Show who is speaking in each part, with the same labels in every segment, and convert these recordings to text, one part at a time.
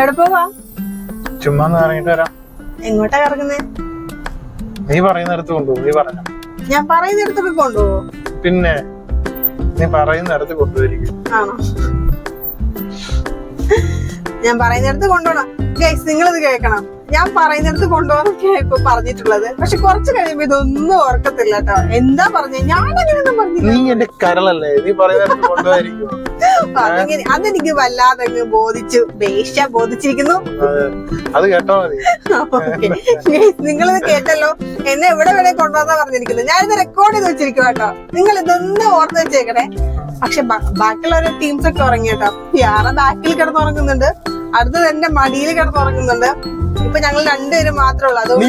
Speaker 1: എവിടെ പോവാ?
Speaker 2: ചുമ്മാ ഒന്ന് ഇറങ്ങിട്ട് വരാം.
Speaker 1: എങ്ങോട്ടാ കറങ്ങുന്നേ?
Speaker 2: നീ പറയുന്നിടത്ത് കൊണ്ടുപോകും നീ പറഞ്ഞ.
Speaker 1: ഞാൻ
Speaker 2: പിന്നെ നീ പറയുന്നിടത്ത് കൊണ്ടുപോയിരിക്കും.
Speaker 1: ആണോ? ഞാൻ പറയുന്നിടത്ത് കൊണ്ടുപോകണം ഗൈസ് ഇത് കേൾക്കണം. ഞാൻ പറയുന്നിടത്ത് കൊണ്ടുപോകാനൊക്കെ ഇപ്പൊ പറഞ്ഞിട്ടുള്ളത്. പക്ഷെ കുറച്ച് കഴിയുമ്പോ ഇതൊന്നും ഓർക്കത്തില്ല കേട്ടോ. എന്താ പറഞ്ഞ? ഞാൻ പറഞ്ഞില്ല
Speaker 2: നീ എന്റെ കരളല്ലേ? നീ പറയുന്നിടത്ത് കൊണ്ടുപോയിരിക്കും
Speaker 1: അതെനിക്ക് വല്ലാതെ ബോധിച്ചു ബേഷ ബോധിച്ചിരിക്കുന്നു.
Speaker 2: അത്. കേട്ടോ മതി
Speaker 1: നിങ്ങളിത് കേട്ടല്ലോ. എന്നെ എവിടെ വേണേ കൊണ്ടുവന്നാ പറഞ്ഞിരിക്കുന്നത്? ഞാൻ ഇത് റെക്കോർഡ് ചെയ്ത് വെച്ചിരിക്കും കേട്ടോ. നിങ്ങൾ ഇതൊന്നും ഓർത്ത് വെച്ചേക്കണേ. പക്ഷെ ബാക്കിയുള്ള ടീംസ് ഒക്കെ ഉറങ്ങി കേട്ടോ. യാറ ബാക്കിൽ കിടന്നുറങ്ങുന്നുണ്ട്. അടുത്തത് എന്റെ മടിയിൽ കിടന്നുറങ്ങുന്നുണ്ട്. ഇപ്പൊ ഞങ്ങൾ രണ്ടുപേരും മാത്രമേ ഉള്ളൂ. അതുകൊണ്ട്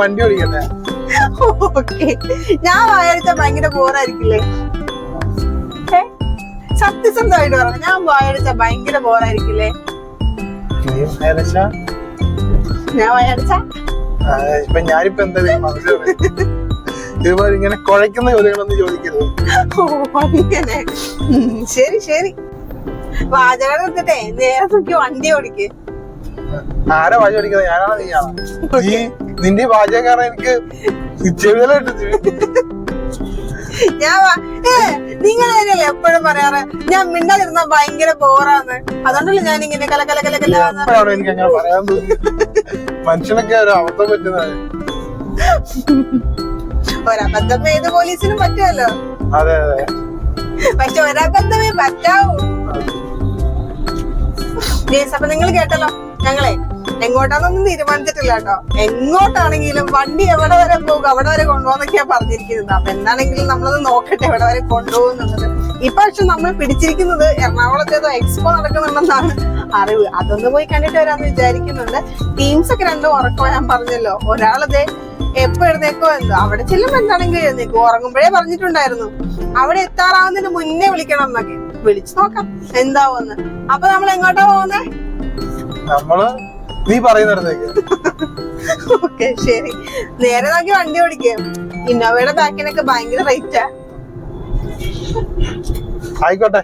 Speaker 2: വണ്ടി ഓടിക്കട്ടെ.
Speaker 1: ഓക്കെ ഞാൻ വായടിച്ച ഭയങ്കര ബോറായിരിക്കില്ലേ? സത്യസന്ധമായിട്ട് പറഞ്ഞു ഞാൻ വായടിച്ച ഭയങ്കര ബോറായിരിക്കില്ലേ? ഞാൻ വായടിച്ച
Speaker 2: ഇപ്പൊ ഞാനിപ്പോ എന്താ ഇതുപോലെ ഇങ്ങനെ കുഴക്കുന്ന ചോദ്യങ്ങളൊന്നും ചോദിക്കരുത്.
Speaker 1: അങ്ങനെ. ശരി ശരി. വാചകം നിർത്തിട്ടെ നേരെ നോക്കി വണ്ടി ഓടിക്ക്.
Speaker 2: ആരാ വാചകം ഓടിക്കുന്നത് ഞാനാണോ നീയാണോ? നീ നിന്റെ വാചകം കാരണം എനിക്ക് ചെവിതലായിട്ട്
Speaker 1: ഞാൻ നിങ്ങൾ തന്നെയല്ലേ എപ്പോഴും പറയാറ്? ഞാൻ മിണ്ടാതിരുന്ന ഭയങ്കര ബോറാന്ന്. അതുകൊണ്ടല്ലേ ഞാൻ ഇങ്ങനെ കല കല കല കല
Speaker 2: എനിക്ക് അങ്ങനെ പറയാൻ തോന്നി മനുഷ്യനൊക്കെ ഒരു അബദ്ധം പറ്റുന്നത്
Speaker 1: ഒരബദ്ധം ഏത് പോലീസിനും പറ്റുമല്ലോ.
Speaker 2: അതെ അതെ.
Speaker 1: പക്ഷെ ഒരബദ്ധമേ പറ്റാവൂ. അപ്പൊ നിങ്ങൾ കേട്ടല്ലോ ഞങ്ങളെ. എങ്ങോട്ടാന്നൊന്നും തീരുമാനിച്ചിട്ടില്ല കേട്ടോ. എങ്ങോട്ടാണെങ്കിലും വണ്ടി എവിടെ വരെ പോകും അവിടെ വരെ കൊണ്ടുപോകുന്നൊക്കെയാ പറഞ്ഞിരിക്കുന്നത്. അപ്പൊ എന്താണെങ്കിലും നമ്മളത് നോക്കട്ടെ എവിടെ വരെ കൊണ്ടുപോകുന്നുള്ളത് ഇപ്പൊ പക്ഷെ നമ്മൾ പിടിച്ചിരിക്കുന്നത് എറണാകുളത്തേതോ എക്സ്പോ നടക്കുന്നുണ്ടെന്നാണ് അറിവ്. അതൊന്ന് പോയി കണ്ടിട്ട് വരാന്ന് വിചാരിക്കുന്നുണ്ട്. ടീംസ് ഒക്കെ രണ്ടും ഉറക്കോ ഞാൻ പറഞ്ഞല്ലോ. ഒരാളതെ എപ്പോ എഴുന്നേക്കോ എന്തോ. അവിടെ ചെല്ലുമ്പോ എന്താണെങ്കിലും എഴുന്നേക്കും. ഉറങ്ങുമ്പോഴേ പറഞ്ഞിട്ടുണ്ടായിരുന്നു. അവിടെ എത്താറാവുന്നതിന് മുന്നേ വിളിക്കണം എന്നൊക്കെ. വിളിച്ചു നോക്കാം എന്താവോന്ന് അപ്പൊ നമ്മൾ എങ്ങോട്ടാ പോകുന്നേ?
Speaker 2: നമ്മൾ നീ പറയുന്നിടത്തേക്ക്
Speaker 1: ഓക്കെ ശരി. നേരെ നോക്കി വണ്ടി ഓടിക്കേ. ഇന്നോവയുടെ ബാക്കിനൊക്കെ ഭയങ്കര റേറ്റാ
Speaker 2: ആയിക്കോട്ടെ.